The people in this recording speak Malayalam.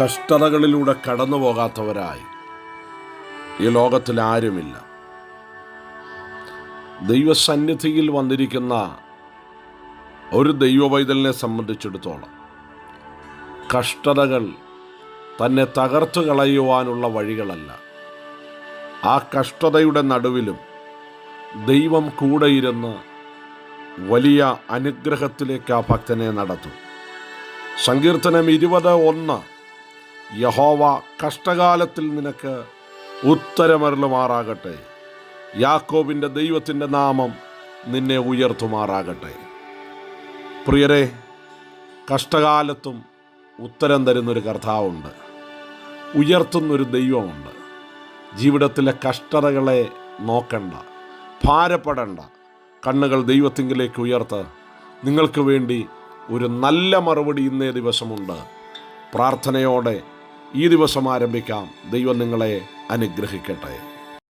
കഷ്ടതകളിലൂടെ കടന്നു പോകാത്തവരായി ഈ ലോകത്തിൽ ആരുമില്ല. ദൈവസന്നിധിയിൽ വന്നിരിക്കുന്ന ഒരു ദൈവവൈതലിനെ സംബന്ധിച്ചിടത്തോളം കഷ്ടതകൾ തന്നെ തകർത്തു കളയുവാനുള്ള വഴികളല്ല. ആ കഷ്ടതയുടെ നടുവിലും ദൈവം കൂടെയിരുന്ന് വലിയ അനുഗ്രഹത്തിലേക്ക് ആ ഭക്തനെ നടത്തും. സങ്കീർത്തനം ഇരുപത് ഒന്ന് യഹോവ കഷ്ടകാലത്തിൽ നിനക്ക് ഉത്തരമരുളുമാറാകട്ടെ. യാക്കോബിന്റെ ദൈവത്തിന്റെ നാമം നിന്നെ ഉയർത്തുമാറാകട്ടെ. പ്രിയരെ കഷ്ടകാലത്തും ഉത്തരം തരുന്നൊരു കർത്താവുണ്ട്. ഉയർത്തുന്നൊരു ദൈവമുണ്ട്. ജീവിതത്തിലെ കഷ്ടതകളെ നോക്കണ്ട ഭാരപ്പെടണ്ട. കണ്ണുകൾ ദൈവത്തിങ്കിലേക്ക് ഉയർത്ത് നിങ്ങൾക്ക് വേണ്ടി ഒരു നല്ല മറുപടി ഇന്നേ ദിവസമുണ്ട്. പ്രാർത്ഥനയോടെ ഈ ദിവസം ആരംഭിക്കാം. ദൈവം നിങ്ങളെ അനുഗ്രഹിക്കട്ടെ.